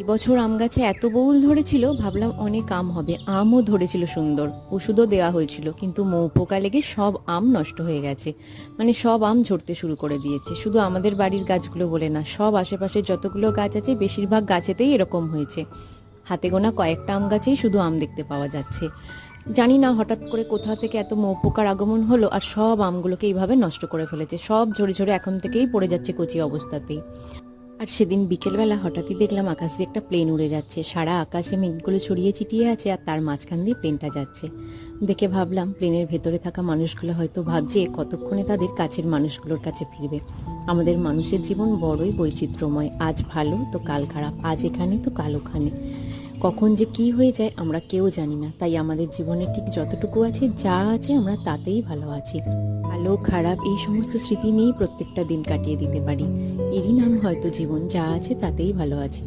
এবছর আম গাছে এত বউল ধরেছিল, ভাবলাম অনেক আম হবে। আমও ধরেছিল সুন্দর, ওষুধও দেওয়া হয়েছিল, কিন্তু মৌ পোকা লেগে সব আম নষ্ট হয়ে গেছে। মানে সব আম ঝরতে শুরু করে দিয়েছে, শুধু আমাদের বাড়ির গাছগুলো বলে না, সব আশেপাশের যতগুলো গাছ আছে, বেশিরভাগ গাছেতেই এরকম হয়েছে। হাতে গোনা কয়েকটা আম গাছেই শুধু আম দেখতে পাওয়া যাচ্ছে। জানি না হঠাৎ করে কোথা থেকে এত মৌ পোকার আগমন হলো, আর সব আমগুলোকে এইভাবে নষ্ট করে ফেলেছে, সব ঝরে ঝরে এখন থেকেই পড়ে যাচ্ছে কচি অবস্থাতেই। আর সেদিন বিকেলবেলা হঠাৎই দেখলাম আকাশ দিয়ে একটা প্লেন উড়ে যাচ্ছে। সারা আকাশে মেঘগুলো ছড়িয়ে ছিটিয়ে আছে আর তার মাঝখান দিয়ে প্লেনটা যাচ্ছে। দেখে ভাবলাম প্লেনের ভেতরে থাকা মানুষগুলো হয়তো ভাবছে কতক্ষণে তাদের কাছের মানুষগুলোর কাছে ফিরবে। আমাদের মানুষের জীবন বড়ই বৈচিত্র্যময়। আজ ভালো তো কাল খারাপ, আজ এখানে তো কাল ওখানে। কখন যে কি হয়ে যায় আমরা কেউ জানি না। তাই আমাদের জীবনে ঠিক যতটুকু আছে, যা আছে আমরা তাতেই ভালো আছি। ভালো, খারাপ এই সমস্ত স্মৃতি নিয়েই প্রত্যেকটা দিন কাটিয়ে দিতে পারি। এরই নাম হয়তো জীবন, যা আছে তাতেই ভালো আছি।